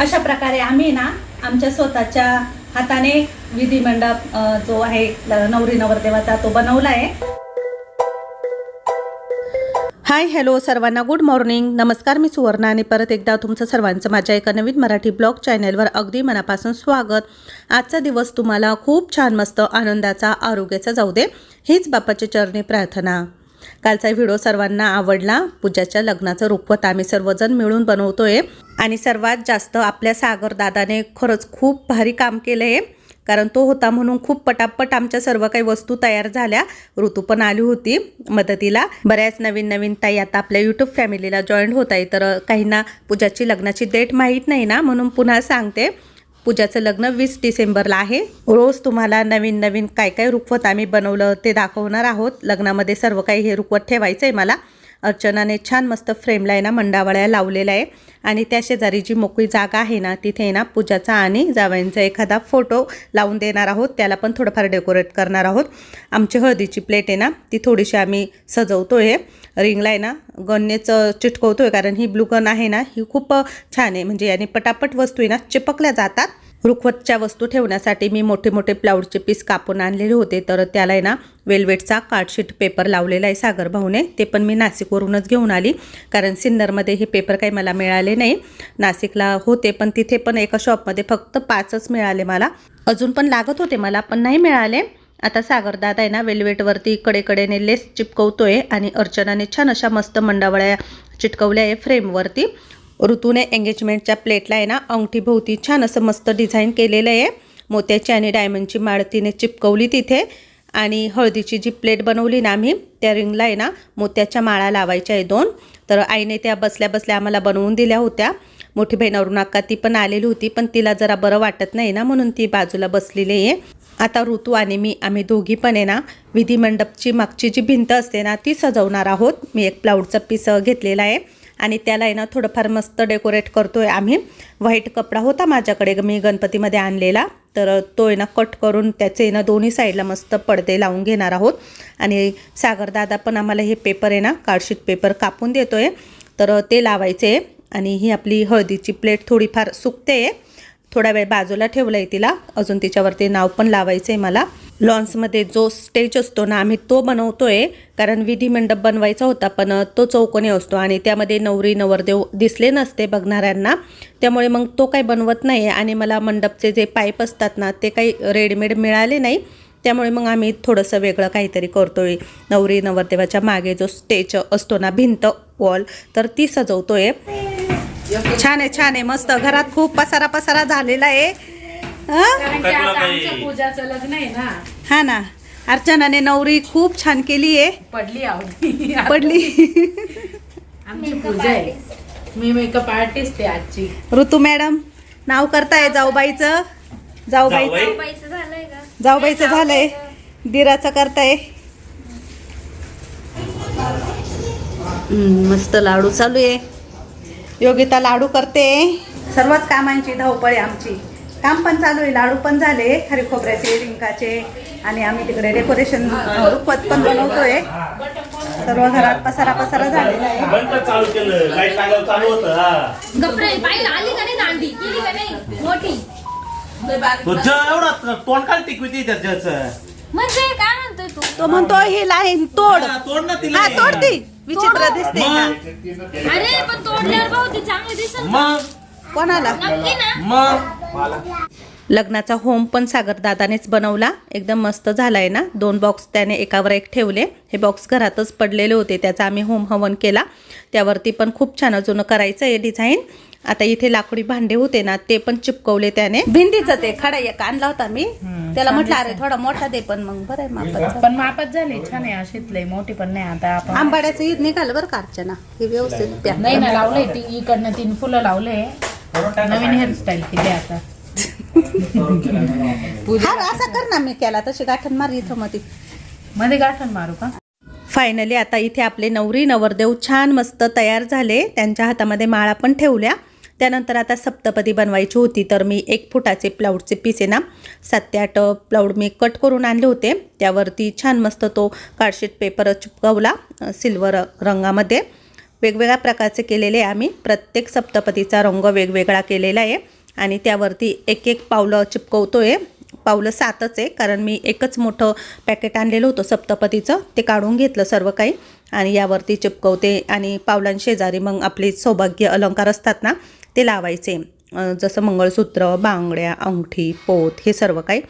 अशा प्रकारे आम्ही ना आमच्या स्वतःच्या हाताने विधिमंडप जो आहे नवरी नवरदेवाचा तो बनवला आहे. हाय हॅलो सर्वांना गुड मॉर्निंग. नमस्कार मी सुवर्णा आणि परत एकदा तुमचं सर्वांचं माझ्या एका नवीन मराठी ब्लॉग चॅनलवर अगदी मनापासून स्वागत. आजचा दिवस तुम्हाला खूप छान मस्त आनंदाचा आरोग्याचा जाऊ दे. हीच बाप्पाच्या चरणी प्रार्थना. कालचा व्हिडिओ सर्वांना आवडला. पूजाच्या लग्नाचं रुखवत आम्ही सर्वजण मिळून बनवतोय. आणि सर्वात जास्त आपल्या सागर दादाने खरंच खूप भारी काम केलं आहे कारण तो होता म्हणून खूप पटापट आमच्या सर्व काही वस्तू तयार झाल्या. ऋतू पण आली होती मदतीला. बऱ्याच नवीन नवीन ताई आता आपल्या यूट्यूब फॅमिलीला जॉईन होत आहे. तर काहींना पूजाची लग्नाची डेट माहीत नाही ना म्हणून पुन्हा सांगते. पूजाचं लग्न वीस डिसेंबरला आहे. रोज तुम्हाला नवीन नवीन काय काय रुखवत आम्ही बनवलं ते दाखवणार आहोत. लग्नामध्ये सर्व काही हे रुखवत ठेवायचं आहे मला. अर्चनाने छान मस्त फ्रेमला आहे ना मंडावळ्या लावलेल्या आहे. आणि त्या शेजारी जी मोकळी जागा आहे ना तिथे आहे ना पूजाचा आणि जावयांचा एखादा फोटो लावून देणार आहोत. त्याला पण थोडंफार डेकोरेट करणार आहोत. आमची हळदीची प्लेट आहे ना ती थोडीशी आम्ही सजवतो आहे रिंगला आहे ना गणनेचं चिटकवतो आहे कारण ही ब्लू गन आहे ना ही खूप छान आहे. म्हणजे याने पटापट वस्तू आहे ना चिपकल्या जातात. रुखवतच्या वस्तू ठेवण्यासाठी मी मोठे मोठे प्लाऊडचे पीस कापून आणलेले होते. तर त्याला आहे ना वेल्वेटचा कार्डशीट पेपर लावलेला आहे सागर भाऊने. ते पण मी नाशिकवरूनच घेऊन आली. कारण सिन्नरमध्ये हे पेपर काही मला मिळाले नाही. नाशिकला होते पण तिथे पण एका शॉपमध्ये फक्त पाचच मिळाले मला. अजून पण लागत होते मला पण नाही मिळाले. आता सागरदादा आहे ना वेल्वेटवरती कडेकडेने लेस चिपकवतोय आणि अर्चनाने छान अशा मस्त मंडावळ्या चिटकवल्या आहे फ्रेमवरती ऋतूने एंगेजमेंटच्या प्लेटला आहे ना अंगठीभोवती छान असं मस्त डिझाईन केलेलं आहे. मोत्याची आणि डायमंडची माळ तिने चिपकवली तिथे. आणि हळदीची जी प्लेट बनवली ना आम्ही त्या रिंगला आहे ना मोत्याच्या माळा लावायच्या आहे दोन. तर आईने त्या बसल्या बसल्या आम्हाला बनवून दिल्या होत्या. मोठी बहीण अरुणाका ती पण आलेली होती पण तिला जरा बरं वाटत नाही ना म्हणून ती बाजूला बसलेली आहे. आता ऋतू आणि मी आम्ही दोघी पण आहे ना विधीमंडपची मागची जी भिंत असते ना ती सजवणार आहोत. मी एक प्लाऊडचा पीस घेतलेला आहे. आणि त्याला आहे ना थोडंफार मस्त डेकोरेट करतो आहे आम्ही. व्हाईट कपडा होता माझ्याकडे मी गणपतीमध्ये आणलेला. तर तो आहे ना कट करून त्याचे ना दोन्ही साईडला मस्त पडदे लावून घेणार आहोत. आणि सागरदादा पण आम्हाला हे पेपर आहे ना कार्डशीट पेपर कापून देतोय. तर ते लावायचे आहे. आणि ही आपली हळदीची प्लेट थोडीफार सुकते आहे. थोडा वेळ बाजूला ठेवलं आहे तिला. अजून तिच्यावरती नाव पण लावायचं आहे मला. लॉन्समध्ये जो स्टेज असतो ना आम्ही तो बनवतोय. कारण विधी मंडप बनवायचा होता पण तो चौकोनी असतो आणि त्यामध्ये नवरी नवरदेव दिसले नसते बघणाऱ्यांना. त्यामुळे मग तो काही बनवत नाही आणि मला मंडपचे जे पाईप असतात ना ते काही रेडीमेड मिळाले नाही. त्यामुळे मग आम्ही थोडंसं वेगळं काहीतरी करतोय. नवरी नवरदेवाच्या मागे जो स्टेज असतो ना भिंत वॉल तर ती सजवतोय. छान आहे छान आहे. मस्त. घरात खूप पसारा पसारा झालेला आहे. हं? कारण की आता आमच्या पूजाचं लग्न आहे ना. हा ना. अर्चनाने नवरी खूप छान केली आहे. पडली आवडी पडली. आमची पूजा आहे. मी मेकअप आर्टिस्ट आहे आजची. ऋतू मॅडम नाव करताय जाऊबाईचं? जाऊबाई? पैसे झालंय का? जाऊबाईचं झालंय. दिराचं करताय. मस्त लाडू चालू आहे. योगिता लाडू करते. सर्वच कामांची धावपळ आहे आमची. काम पण चालू आहे लाडू पण झाले खरी खोबऱ्याचे रिंकाचे आणि आम्ही तिकडे डेकोरेशन रुखवत पण बनवतोय. सर्व घरात पसारा पसारा झालेला आहे. बंद चालू केलं लाइट लागलं चालू होतं गप्रे बाई आली का नाही दांडी? केली का नाही? मोठी. तुझं एवढा तोंड काय टिकविती त्याच्याच म्हणजे काय म्हणतोय तू? तो म्हणतो ही लाईन तोड. तोड ना तिला. तोडती विचित्र दिसते का अरे पण तोडल्यावर भाऊ ती चांगली दिसत मग? कोणाला? नक्की ना. मग? लग्नाचा होम पण सागरदादानेच बनवला. एकदम मस्त झालाय ना. दोन बॉक्स त्याने एकावर एक ठेवले. हे बॉक्स घरातच पडलेले होते. त्याचा आम्ही होम हवन केला. त्यावरती पण खूप छान अजून करायचं आहे डिझाईन आता इथे लाकडी भांडे होते ना ते पण चिपकवले त्याने. भिंतीचं ते खडा एक आणला होता मी. त्याला म्हटलं अरे थोडा मोठा दे पण मग बरं आहे मापाचं. पण मापात झाले छान आहे अशीच लय मोठी पण नाही आता आपण आंबाड्याचं ईद निघालं बरं का अर्चना हे व्यवस्थित प्या नाही ना लावलंय ती इकडनं तीन फुलं लावले नवीन हेअरस्टाईल केली आता. हा असं कर ना मी केला तशी गाठण मार इथं मध्ये मध्ये गाठण मारू का? फायनली आता इथे आपले नवरी नवरदेव छान मस्त तयार झाले. त्यांच्या हातामध्ये माळा पण ठेवल्या. त्यानंतर आता सप्तपदी बनवायची होती तर मी एक फुटाचे प्लाऊडचे पीस आहे ना सात ते आठ प्लाऊड मी कट करून आणले होते. त्यावरती छान मस्त तो कार्डशीट पेपर चिपकवला सिल्वर रंगामध्ये. वेगवेगळ्या प्रकारचे केलेले आहे आम्ही. प्रत्येक सप्तपदीचा रंग वेगवेगळा केलेला आहे. आणि त्यावरती एक एक पावलं चिपकवतो आहे पावलं सातच आहे कारण मी एकच मोठं पॅकेट आणलेलं होतं सप्तपदीचं. ते काढून घेतलं सर्व काही आणि यावरती चिपकवते. आणि पावलांशेजारी मग आपले सौभाग्य अलंकार असतात ना ते लावायचे. जसं मंगळसूत्र बांगड्या अंगठी पोत हे सर्व काही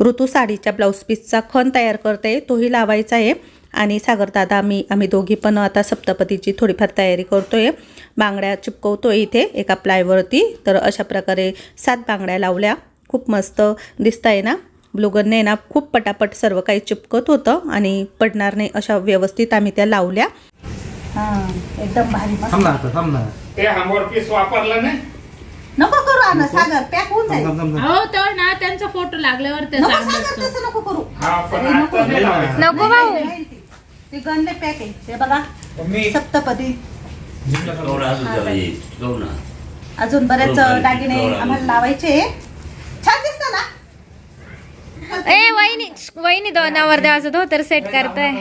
ऋतू साडीच्या ब्लाऊज पीसचा खण तयार करते तोही लावायचा आहे. आणि सागरदादा मी आम्ही दोघी पण आता सप्तपतीची थोडीफार तयारी करतो आहे बांगड्या चिपकवतो आहे इथे एका प्लायवरती. तर अशा प्रकारे सात बांगड्या लावल्या. खूप मस्त दिसत आहे ना? ब्लुगरने ना खूप पटापट सर्व काही चिपकत होतं आणि पडणार नाही अशा व्यवस्थित आम्ही त्या लावल्या. हां एकदम भारी मस्त थांब ना आता थांब ना ते हमवर पीस वापरलं नाही नको करू आणा सागर पॅक होऊन जाईल थांब, थांब, थांब. हो तर ना त्यांचा फोटो लागल्यावर ते नको सांगत सागर असतो. तसं नको करू हा पण नको. आता नाही लावायचं. नको भाऊ ते गणले पॅक आहे ते बघा मी सप्तपदी गौडा असू द्या बाई, जाऊ ना. अजून बरेच बरोबर. दागिने बरोबर. आम्हाला लावायचे छान दिसतं ना ए वहिनी वहिनी दो नवरदेवाचं धोतर सेट करताय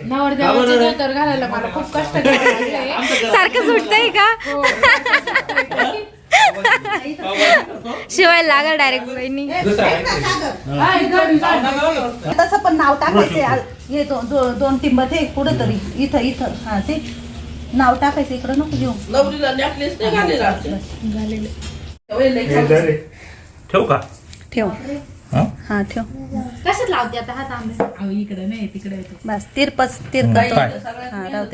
नवरदेवाचे धोतर घालायला मला खूप कष्ट करावे लागले. सारखं सुटतंय का? हो, शिवायला लागल डायरेक्ट. हा, इथं- इथं. तसं पण नाव टाकायचे आ- हे दोन दो- दोन टिंब ते कुठं तरी इथं इथं. हा ते नाव टाकायचं इकडं नको घेऊ. ठेवू का? ठेव हा? हा ठेव. कशात लावते आता हा तांबे? अहो, इकडे नाही तिकडे येते. बस तिरपस? हा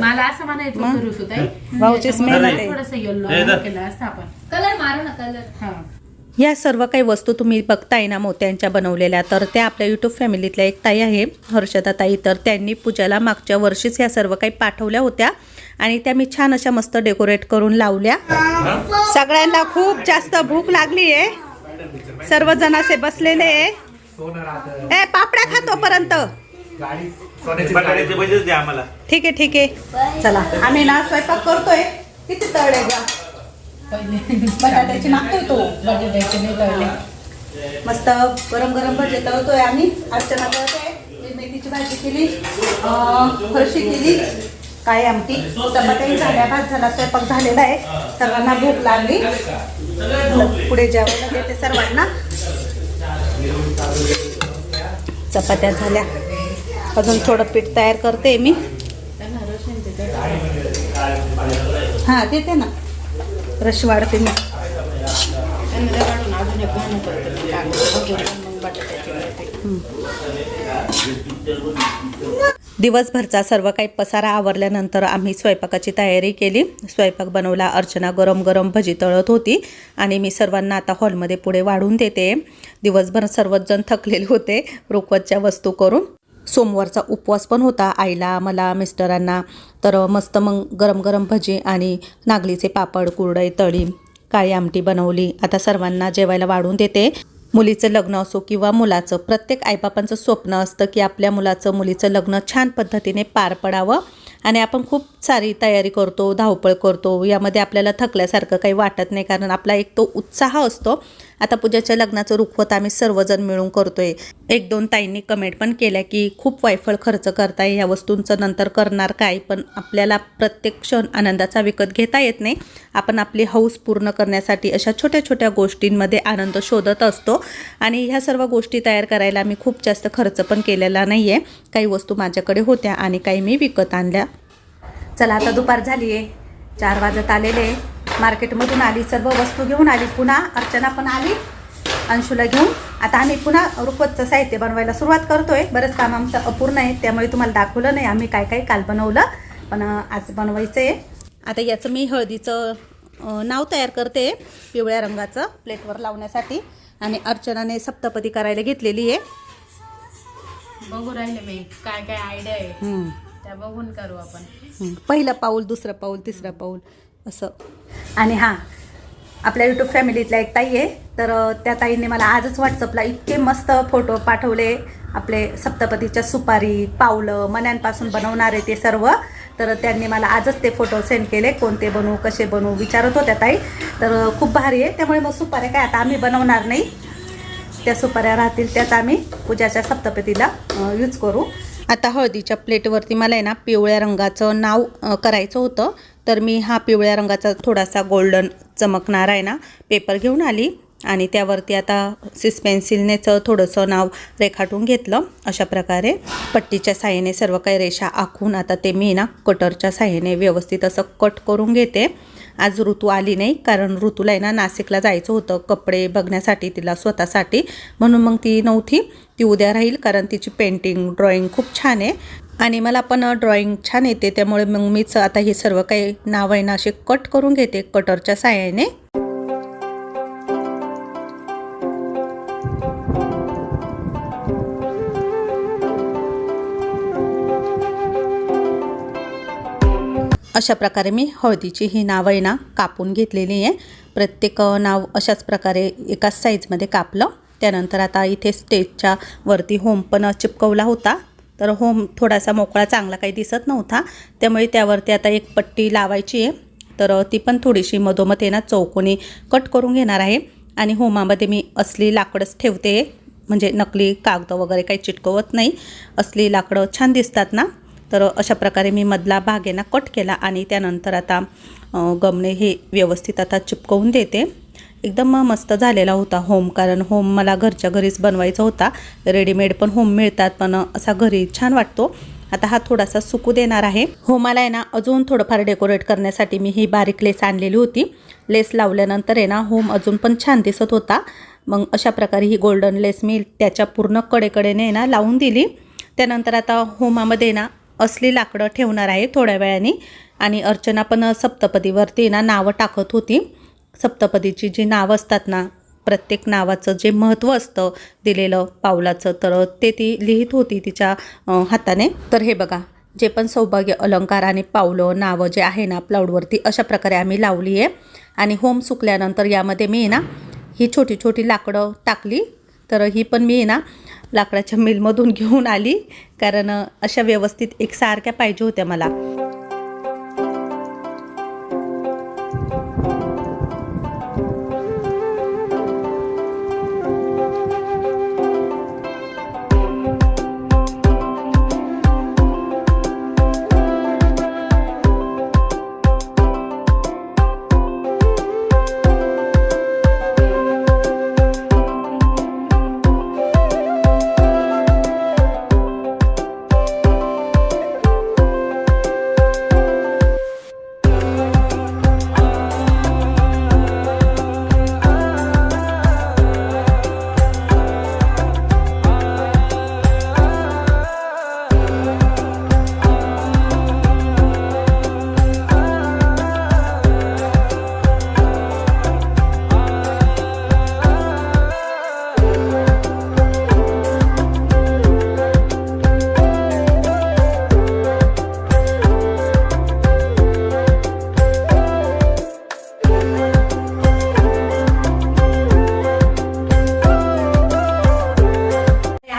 मला असं म्हणायचं होतं थोडस येल्लो. केलं आपण. कलर मारू ना कलर हा. या सर्व काही वस्तू तुम्ही बघताय ना मोत्यांच्या बनवलेल्या तर त्या आपल्या यूट्यूब फॅमिलीतल्या एक ताई आहे हर्षदा ताई. तर त्यांनी पूजाला मागच्या वर्षीच या सर्व काही पाठवल्या होत्या. आणि त्या मी छान अशा मस्त डेकोरेट करून लावल्या. सगळ्यांना खूप जास्त भूक लागली आहे सर्वजण असे बसलेले आहे. ए पापड्या खातो पर्यंत ठीक आहे ठीक आहे. चला आम्ही ना स्वयंपाक करतोय. किती तळे घ्या बटाट्याची मागतोय तो. बटाट्याचे नाही तळले. मस्त गरम गरम भजे तळतोय आम्ही. अर्चना मी मेथीची भाजी केली. फरशी केली. काय आमटी? चपात्याही झाल्या भात झाला स्वयंपाक झालेला आहे. सर्वांना भूक लागली. पुढे जेवायला देते सर्वांना. चपात्या झाल्या. अजून थोडं पीठ तयार करते मी. हां देते ना. रश वाढते मी दिवसभरचा सर्व काही पसारा आवरल्यानंतर आम्ही स्वयंपाकाची तयारी केली. स्वयंपाक बनवला अर्चना गरम गरम भजी तळत होती आणि मी सर्वांना आता हॉलमध्ये पुढे वाढून देते. दिवसभर सर्वच जण थकलेले होते रुखवतच्या वस्तू करून. सोमवारचा उपवास पण होता आईला मला मिस्टरांना. तर मस्त मग गरम गरम भजी आणि नागलीचे पापड कुरडई तळी काळी आमटी बनवली. आता सर्वांना जेवायला वाढून देते. मुलीचं लग्न असो किंवा मुलाचं प्रत्येक आईबापांचं स्वप्न असतं की आपल्या मुलाचं मुलीचं लग्न छान पद्धतीने पार पडावं. आणि आपण खूप सारी तयारी करतो धावपळ करतो. यामध्ये आपल्याला थकल्यासारखं काही वाटत नाही कारण आपला एक तो उत्साह असतो. आता पूजाच्या लग्नाचं रुखवत आम्ही सर्वजण मिळून करतोय. एक दोन ताईंनी कमेंट पण केल्या की खूप वायफळ खर्च करताय ह्या वस्तूंचं नंतर करणार काय? पण आपल्याला प्रत्येक क्षण आनंदाचा विकत घेता येत नाही. आपण आपली हौस पूर्ण करण्यासाठी अशा छोट्या छोट्या गोष्टींमध्ये आनंद शोधत असतो. आणि ह्या सर्व गोष्टी तयार करायला मी खूप जास्त खर्च पण केलेला नाही आहे काही वस्तू माझ्याकडे होत्या आणि काही मी विकत आणल्या. चला आता दुपार झाली आहे चार वाजत आलेले. आहे. मार्केटमधून आली सर्व वस्तू घेऊन आली पुन्हा अर्चना पण आली अंशूला घेऊन. आता आम्ही पुन्हा रुखवतचं साहित्य बनवायला सुरुवात करतोय. बरंच काम आमचं अपूर्ण आहे त्यामुळे तुम्हाला दाखवलं नाही. आम्ही काय काय काल बनवलं पण आज बनवायचं आहे आता याचं मी हळदीचं नाव तयार करते पिवळ्या रंगाचं प्लेटवर लावण्यासाठी. आणि अर्चनाने सप्तपदी करायला घेतलेली आहे. बघू राहिले मी काय काय आयडिया आहे. त्या बघून करू आपण. पहिलं पाऊल दुसरं पाऊल तिसरं पाऊल असं. आणि हां आपल्या यूट्यूब फॅमिलीतल्या एक ताई आहे. तर त्या ताईने मला आजच व्हॉट्सअपला इतके मस्त फोटो पाठवले. आपले सप्तपतीच्या सुपारी पावलं मण्यांपासून बनवणारे ते सर्व. तर त्यांनी मला आजच ते फोटो सेंड केले. कोणते बनवू कसे बनवू विचारत होत्या ताई. तर खूप भारी आहे. त्यामुळे मग सुपाऱ्या काय आता आम्ही बनवणार नाही. त्या सुपाऱ्या राहतील त्याच आम्ही पूजाच्या सप्तपतीला यूज करू. आता हळदीच्या प्लेटवरती मला आहे ना पिवळ्या रंगाचं नाव करायचं होतं. तर मी हा पिवळ्या रंगाचा थोडासा गोल्डन चमकणार आहे ना. पेपर घेऊन आली आणि त्यावरती आता सिसपेन्सिलनेचं थोडंसं नाव रेखाटून घेतलं. अशा प्रकारे पट्टीच्या साह्याने सर्व काही रेषा आखून आता ते मी ना कटरच्या साह्याने व्यवस्थित असं कट करून घेते. आज ऋतू आली नाही कारण ऋतूला आहे ना नाशिकला जायचं होतं. कपडे बघण्यासाठी तिला स्वतःसाठी. म्हणून मग ती नव्हती. ती उद्या राहील कारण तिची पेंटिंग ड्रॉइंग खूप छान आहे. आणि मला पण ड्रॉइंग छान येते. त्यामुळे मग मीच आता हे सर्व काही नाव आहे ना असे कट करून घेते कटरच्या साह्याने. अशा प्रकारे मी हळदीची ही नावं आहे ना कापून घेतलेली आहे. प्रत्येक नाव अशाच प्रकारे एकाच साईजमध्ये कापलं. त्यानंतर आता इथे स्टेजच्या वरती होम पण चिपकवला होता. तर होम थोडासा मोकळा चांगला काही दिसत नव्हता. त्यामुळे त्यावरती आता एक पट्टी लावायची आहे. तर ती पण थोडीशी मधोमध ना चौकोनी कट करून घेणार आहे. आणि होमामध्ये मी असली लाकडंच ठेवते. म्हणजे नकली कागद वगैरे काही चिटकवत नाही. असली लाकडं छान दिसतात ना. तर अशा प्रकारे मी मधला भाग आहे ना कट केला आणि त्यानंतर आता गमणे हे व्यवस्थित आता चिपकवून देते. एकदम मस्त झालेला होता होम कारण होम मला घरच्या घरीच बनवायचा होता. रेडीमेड पण होम मिळतात पण असा घरी छान वाटतो. आता हा थोडासा सुकू देणार आहे. होमाला आहे ना अजून थोडंफार डेकोरेट करण्यासाठी मी ही बारीक लेस आणलेली होती. लेस लावल्यानंतर आहे ना होम अजून पण छान दिसत होता. मग अशा प्रकारे ही गोल्डन लेस मी त्याच्या पूर्ण कडेकडेने ना लावून दिली. त्यानंतर आता होमामध्ये ना असली लाकडं ठेवणार आहे थोड्या वेळाने. आणि अर्चना पण सप्तपदीवरती ना नावं टाकत होती. सप्तपदीची जी नावं असतात ना प्रत्येक नावाचं जे महत्त्व असतं दिलेलं पावलाचं तर ते ती लिहित होती तिच्या हाताने. तर हे बघा जे पण सौभाग्य अलंकार आणि पावलं नावं जे आहे ना प्लाऊडवरती अशा प्रकारे आम्ही लावली आहे. आणि होम सुकल्यानंतर यामध्ये मी आहे ना ही छोटी छोटी लाकडं टाकली. तर ही पण मी आहे ना लाकडाच्या मिलमधून घेऊन आली. कारण अशा व्यवस्थित एकसारख्या पाहिजे होत्या मला.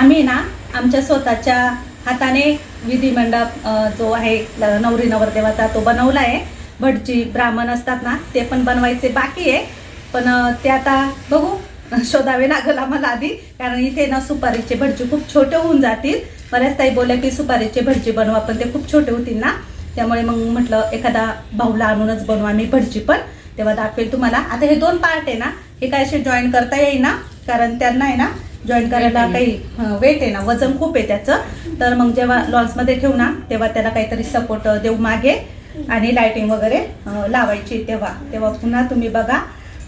आम्ही ना आमच्या स्वतःच्या हाताने विधिमंडप जो आहे नवरी नवरदेवाचा तो बनवला आहे. भटजी ब्राह्मण असतात ना ते पण बनवायचे बाकी आहे. पण ते आता बघू शोधावे लागेल आम्हाला आधी. कारण इथे ना सुपारीचे भटजी खूप छोटे होऊन जातील. बऱ्याच ताई बोलल्या की सुपारीचे भटजी बनवा पण ते खूप छोटे होतील ना. त्यामुळे मग म्हटलं एखादा भाऊला आणूनच बनवू आम्ही भटजी पण. तेव्हा दाखवेल तुम्हाला. आता हे दोन पार्ट आहे ना हे काय असे जॉईन करता येईल ना कारण त्यांना आहे ना जॉईन करायला काही वेट आहे ना वजन खूप आहे त्याचं. तर मग जेव्हा लॉन्समध्ये ठेवू ना तेव्हा त्याला काहीतरी सपोर्ट देऊ मागे आणि लाइटिंग वगैरे लावायची तेव्हा. तेव्हा पुन्हा तुम्ही बघा.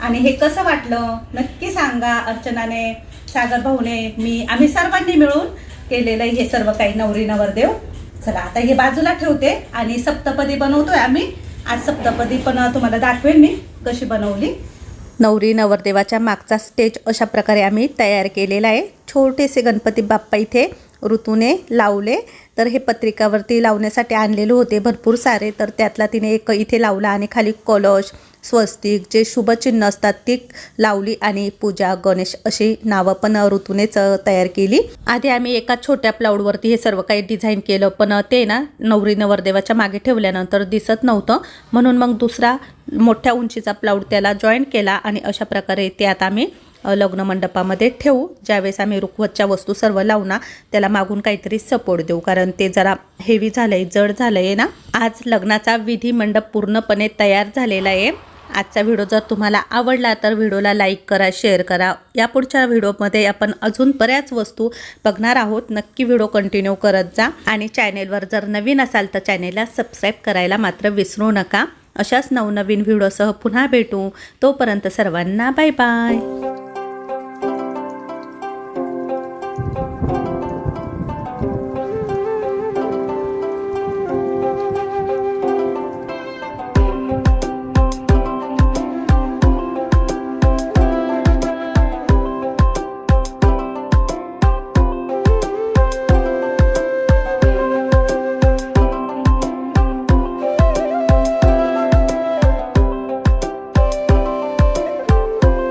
आणि हे कसं वाटलं? नक्की सांगा अर्चनाने सागर भाऊने मी आम्ही सर्वांनी मिळून केलेलं हे सर्व काही नवरी नवरदेव. चला आता हे बाजूला ठेवते आणि सप्तपदी बनवतोय आम्ही. आज सप्तपदी पण तुम्हाला दाखवेन मी कशी बनवली. नवरी नवरदेवाच्या मागचा स्टेज अशा प्रकारे आम्ही तयार केलेला आहे. छोटेसे गणपती बाप्पा इथे ऋतूने लावले. तर हे पत्रिकावरती लावण्यासाठी आणलेले होते भरपूर सारे. तर त्यातला तिने एक इथे लावला आणि खाली कलश स्वस्तिक जे शुभचिन्ह असतात ती लावली आणि पूजा गणेश अशी नावं पण ऋतूनेच तयार केली. आधी आम्ही एका छोट्या प्लाऊडवरती हे सर्व काही डिझाईन केलं पण ते ना नवरी नवरदेवाच्या मागे ठेवल्यानंतर दिसत नव्हतं. म्हणून मग दुसरा मोठ्या उंचीचा प्लाऊड त्याला जॉईन केला आणि अशा प्रकारे ते आता आम्ही लग्न मंडपामध्ये ठेवू. ज्यावेळेस आम्ही रुखवतच्या वस्तू सर्व लावू ना त्याला मागून काहीतरी सपोर्ट देऊ. कारण ते जरा हेवी झालं आहे जड झालं आहे ना. आज लग्नाचा विधी मंडप पूर्णपणे तयार झालेला आहे. आजचा व्हिडिओ जर तुम्हाला आवडला तर व्हिडिओला लाईक करा शेअर करा. या पुढच्या व्हिडिओमध्ये आपण अजून बऱ्याच वस्तू बघणार आहोत. नक्की व्हिडिओ कंटिन्यू करत जा. आणि चॅनेलवर जर नवीन असाल तर चॅनेलला सबस्क्राईब करायला मात्र विसरू नका. अशाच नवनवीन व्हिडिओसह पुन्हा भेटू. तोपर्यंत सर्वांना बाय बाय